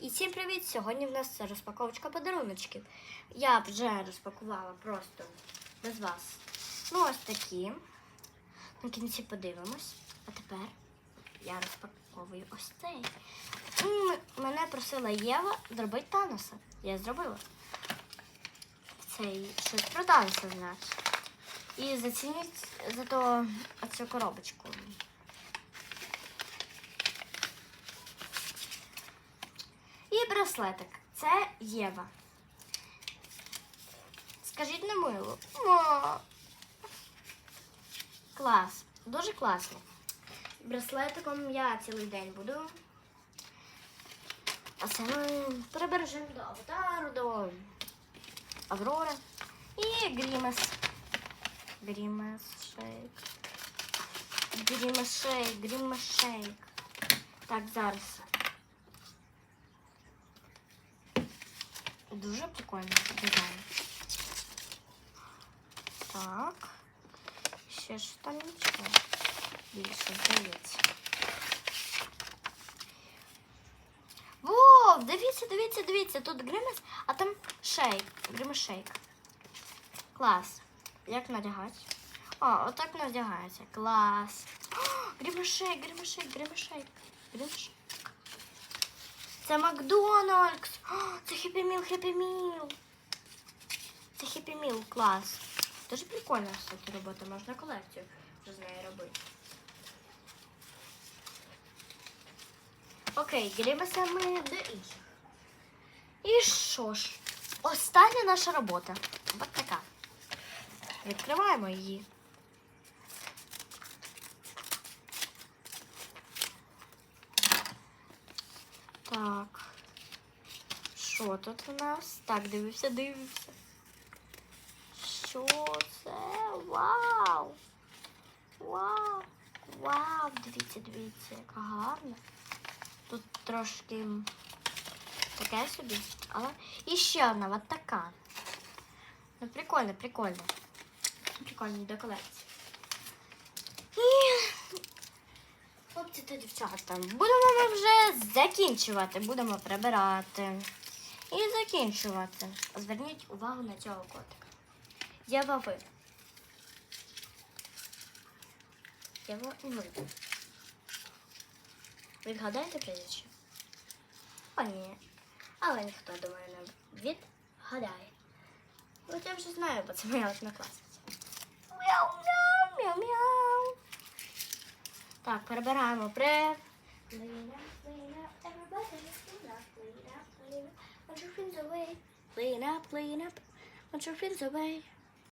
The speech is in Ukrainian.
І всім привіт! Сьогодні в нас розпаковочка подаруночків. Я вже розпакувала просто без вас. Ну, ось такі. На кінці подивимось. А тепер я розпаковую ось цей. Мене просила Єва зробити Таноса. Я зробила. Цей щось про Таноса значить. І зацініть за то цю коробочку. І браслетик. Це Єва. Скажіть на мило. Клас. Дуже класно. Браслетиком я цілий день буду. А це ми перебережемо до аватару, до Аврори. І Грімес. Грімес шейк. Грімес шейк, Грімес шейк. Так, зараз. Дуже прикольно дизайн. Так. Ще нічого. Більше здається. Вов, дивіться, дивіться, дивіться. Тут гримес, а там шейк. Гримес шейк. Клас. Як надягати? О, отак надягається. Клас. Гримес шейк. Гримес шейк. Це Макдональдс. Це Хеппі Міл. Це Хеппі клас. Дуже прикольна кстати, робота, можна колекцію вже з нею робити. Окей, ділимося ми до інших. І що ж? Остання наша робота. Ось така. Відкриваємо її. Так. Що тут у нас? Так, дивився, дивився. Що це? Вау! Вау! Вау! Дивіться, дивіться, яка гарна. Тут трошки таке собі, але і ще одна, от така. Ну, прикольно, прикольно. Прикольно до колекції. І Хлопці та дівчата, будемо ми вже закінчувати, будемо прибирати. І закінчувати. Зверніть увагу на цього котика. Єва ви. Єва ви. Відгадаєте прізвище? О, ні. Але ніхто, думаю, не відгадає. От я вже знаю, бо це моя однокласниця. Мяу-мяу, мяу-мяу. Так, перебираємо при. playing up, playing up. Once your fins away.